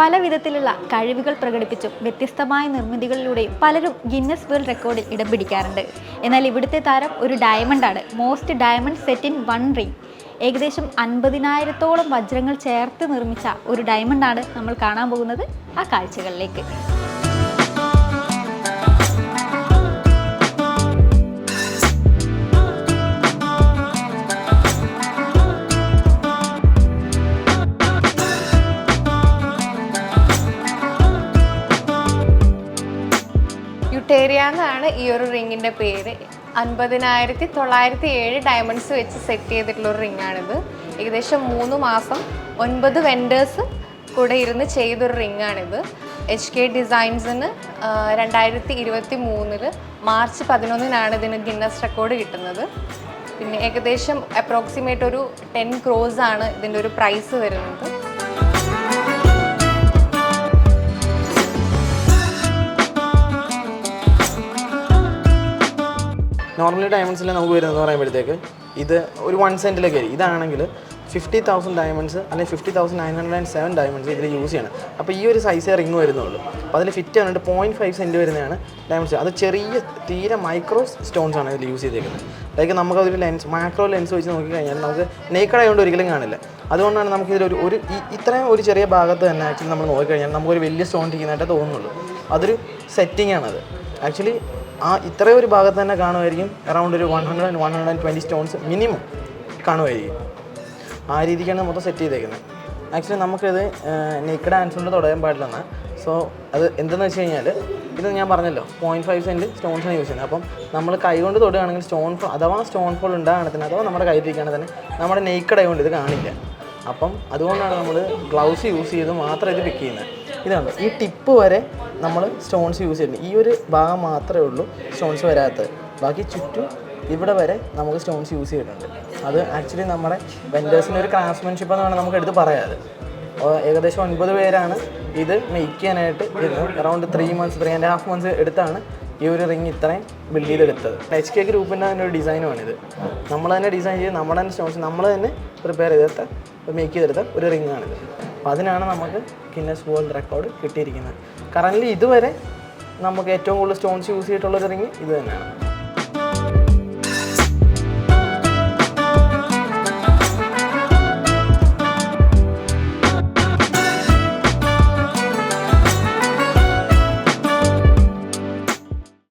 പല വിധത്തിലുള്ള കഴിവുകൾ പ്രകടിപ്പിച്ചും വ്യത്യസ്തമായ നിർമ്മിതികളിലൂടെയും പലരും ഗിന്നസ് വേൾഡ് റെക്കോർഡിൽ ഇടം പിടിക്കാറുണ്ട്. എന്നാൽ ഇവിടുത്തെ താരം ഒരു ഡയമണ്ടാണ് most diamond set in one ring ഏകദേശം അൻപതിനായിരത്തോളം വജ്രങ്ങൾ ചേർത്ത് നിർമ്മിച്ച ഒരു ഡയമണ്ടാണ് നമ്മൾ കാണാൻ പോകുന്നത് ആ കാഴ്ചകളിലേക്ക്. യുട്ടേറിയ എന്നാണ് ഈ ഒരു റിങ്ങിന്റെ പേര്. അൻപതിനായിരത്തി തൊള്ളായിരത്തി ഏഴ് ഡയമണ്ട്സ് വെച്ച് സെറ്റ് ചെയ്തിട്ടുള്ള ഒരു റിങ്ങാണിത്. ഏകദേശം മൂന്ന് മാസം ഒൻപത് വെൻഡേഴ്സ് കൂടെ ഇരുന്ന് ചെയ്തൊരു റിങ്ങാണിത്. എച്ച് കെ ഡിസൈൻസിന് രണ്ടായിരത്തി ഇരുപത്തി മൂന്നിൽ മാർച്ച് പതിനൊന്നിനാണ് ഇതിന് ഗിന്നസ് റെക്കോർഡ് കിട്ടുന്നത്. പിന്നെ ഏകദേശം അപ്രോക്സിമേറ്റ് ഒരു ടെൻ ക്രോസ് ആണ് ഇതിന്റെ ഒരു പ്രൈസ് വരുന്നത്. നോർമലി ഡയമണ്ട്സിൽ നമുക്ക് വരുന്നത് പറയുമ്പോഴത്തേക്ക് ഇത് ഒരു വൺ സെന്റിലേക്ക് വരും. ഇതാണെങ്കിൽ ഫിഫ്റ്റി തൗസൻഡ് ഡയമണ്ട്സ് അല്ലെങ്കിൽ fifty thousand nine hundred and seven diamonds ഇതിൽ യൂസ് ചെയ്യണം. അപ്പോൾ ഈ ഒരു സൈസേ റിങ് വരുന്നുള്ളൂ. അപ്പോൾ അതിൽ ഫിറ്റ് ആയിട്ട് പോയിന്റ് ഫൈവ് സെന്റ് വരുന്നതാണ് ഡയമണ്ട്സ് അത് ചെറിയ തീരെ മൈക്രോ സ്റ്റോൺസ് ആണ് ഇതിൽ യൂസ് ചെയ്തേക്കുന്നത്. ലൈക്ക് നമുക്ക് അതൊരു ലെൻസ് മാക്രോ ലെൻസ് വെച്ച് നോക്കിക്കഴിഞ്ഞാൽ നമുക്ക് നെയ്ക്കടായത് ആയതുകൊണ്ട് ഒരിക്കലും കാണില്ല. അതുകൊണ്ടാണ് നമുക്ക് ഇതിലൊരു ഒരു ഇത്രയും ഒരു ചെറിയ ഭാഗത്ത് തന്നെ ആക്ച്വലി നമ്മൾ നോക്കിക്കഴിഞ്ഞാൽ നമുക്കൊരു വലിയ സ്റ്റോൺ ഇരിക്കുന്നതായിട്ട് തോന്നുന്നുള്ളൂ. അതൊരു സെറ്റിംഗ് ആണത്. ആക്ച്വലി ആ ഇത്രയും ഒരു ഭാഗത്ത് തന്നെ കാണുമായിരിക്കും. അറൗണ്ട് ഒരു one hundred and one hundred and twenty stones minimum കാണുമായിരിക്കും. ആ രീതിക്കാണ് മൊത്തം സെറ്റ് ചെയ്തേക്കുന്നത്. ആക്ച്വലി നമുക്കിത് നെയ്ക്കഡ് ആൻസറിന്റെ തുടരാൻ പാടില്ലെന്ന്. സോ അത് എന്തെന്ന് വെച്ച് കഴിഞ്ഞാൽ ഇത് ഞാൻ പറഞ്ഞല്ലോ പോയിന്റ് ഫൈവ് സെന്റ് സ്റ്റോൺസാണ് യൂസ് ചെയ്യുന്നത്. അപ്പം നമ്മൾ കൈ കൊണ്ട് തൊടുകയാണെങ്കിൽ സ്റ്റോൺ അഥവാ സ്റ്റോൺ ഫോൾ ഉണ്ടാകണത്തിന് അഥവാ നമ്മുടെ കയ്യിലിരിക്കുകയാണെങ്കിൽ തന്നെ നമ്മുടെ നെയ്ക്കഡ് ഇത് കാണില്ല. അപ്പം അതുകൊണ്ടാണ് നമ്മൾ ഗ്ലൗസ് യൂസ് ചെയ്ത് മാത്രം ഇത് പിക്ക് ചെയ്യുന്നത് ഇതാണ്. ഈ ടിപ്പ് വരെ നമ്മൾ സ്റ്റോൺസ് യൂസ് ചെയ്യുന്നത് ഈ ഒരു ഭാഗം മാത്രമേ ഉള്ളൂ സ്റ്റോൺസ് വരാത്തത്. ബാക്കി ചുറ്റും ഇവിടെ വരെ നമുക്ക് സ്റ്റോൺസ് യൂസ് ചെയ്തിട്ടുണ്ട്. അത് ആക്ച്വലി നമ്മുടെ വെൻഡേഴ്സിന്റെ ഒരു ക്രാഫ്റ്റ്സ്മാൻഷിപ്പ് എന്നാണ് നമുക്ക് എടുത്ത് പറയാറ്. ഏകദേശം ഒൻപത് പേരാണ് ഇത് മെയ്ക്ക് ചെയ്യാനായിട്ട് ഇരുന്നത്. Around three months three and half months എടുത്താണ് ഈ ഒരു റിങ് ഇത്രയും ബിൽഡ് ചെയ്തെടുത്തത്. എച്ച് കെ ഗ്രൂപ്പിന്റെ തന്നെ ഒരു ഡിസൈനുമാണിത് നമ്മൾ തന്നെ ഡിസൈൻ ചെയ്ത് നമ്മൾ തന്നെ സ്റ്റോൺസ് നമ്മൾ തന്നെ പ്രിപ്പയർ ചെയ്തെടുത്ത മേക്ക് ചെയ്തെടുത്ത ഒരു റിങ്ങാണിത് അപ്പോൾ അതിനാണ് നമുക്ക് കിന്നസ് വേൾഡ് റെക്കോർഡ് കിട്ടിയിരിക്കുന്നത്. കറന്റ് ഇതുവരെ നമുക്ക് ഏറ്റവും കൂടുതൽ സ്റ്റോൺസ് യൂസ് ചെയ്തിട്ടുള്ള ഒരു റിങ് ഇത് തന്നെയാണ്.